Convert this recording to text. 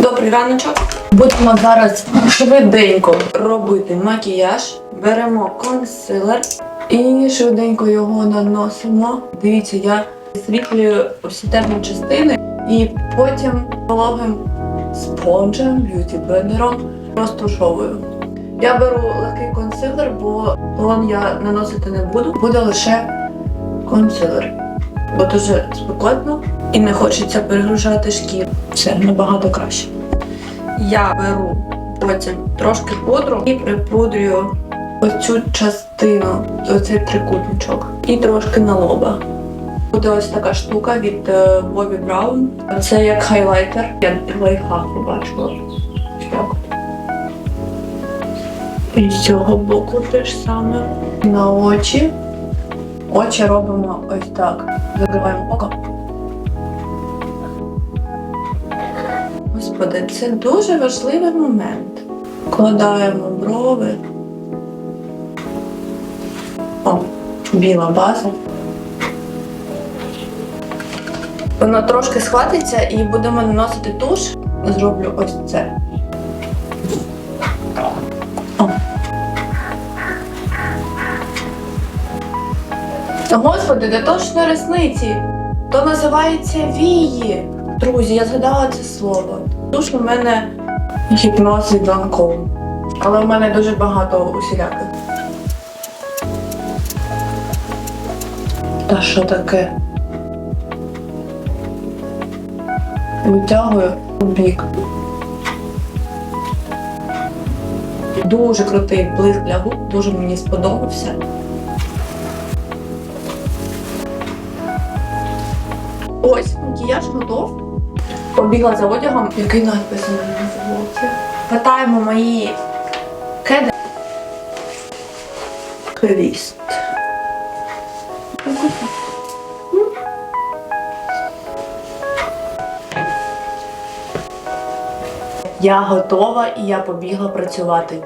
Добрий раночок. Будемо зараз швиденько робити макіяж. Беремо консилер і швиденько його наносимо. Дивіться, я освітлюю всі темні частини і потім вологим спонжем, б'юті-блендером розтушовую. Я беру легкий консилер, бо тон я наносити не буду, буде лише консилер. Бо дуже спекотно і не хочеться перегружати шкіру. Це набагато краще. Я беру потім трошки пудру і припудрюю оцю частину, оцей трикутничок, і трошки на лоба. Буде ось така штука від е, Bobbi Brown. Це як хайлайтер. Я лайфхак побачила. І з цього боку теж саме. На очі. Очі робимо ось так. Закриваємо око. Господи, це дуже важливий момент. Вкладаємо брови. О, біла база. Воно трошки схватиться і будемо наносити туш. Зроблю ось це. О. Господи, де точно ресниці? То називається вії. Друзі, я згадала це слово. Туш у мене гіпноз від Ланком. Але в мене дуже багато усіляких. Та що таке? Витягую у бік. Дуже крутий блиск для губ, дуже мені сподобався. Ось макіяж готов. Побігла за одягом, який надпис у мене на футболці. Питаємо мої кеди. Квіст. Я готова і я побігла працювати.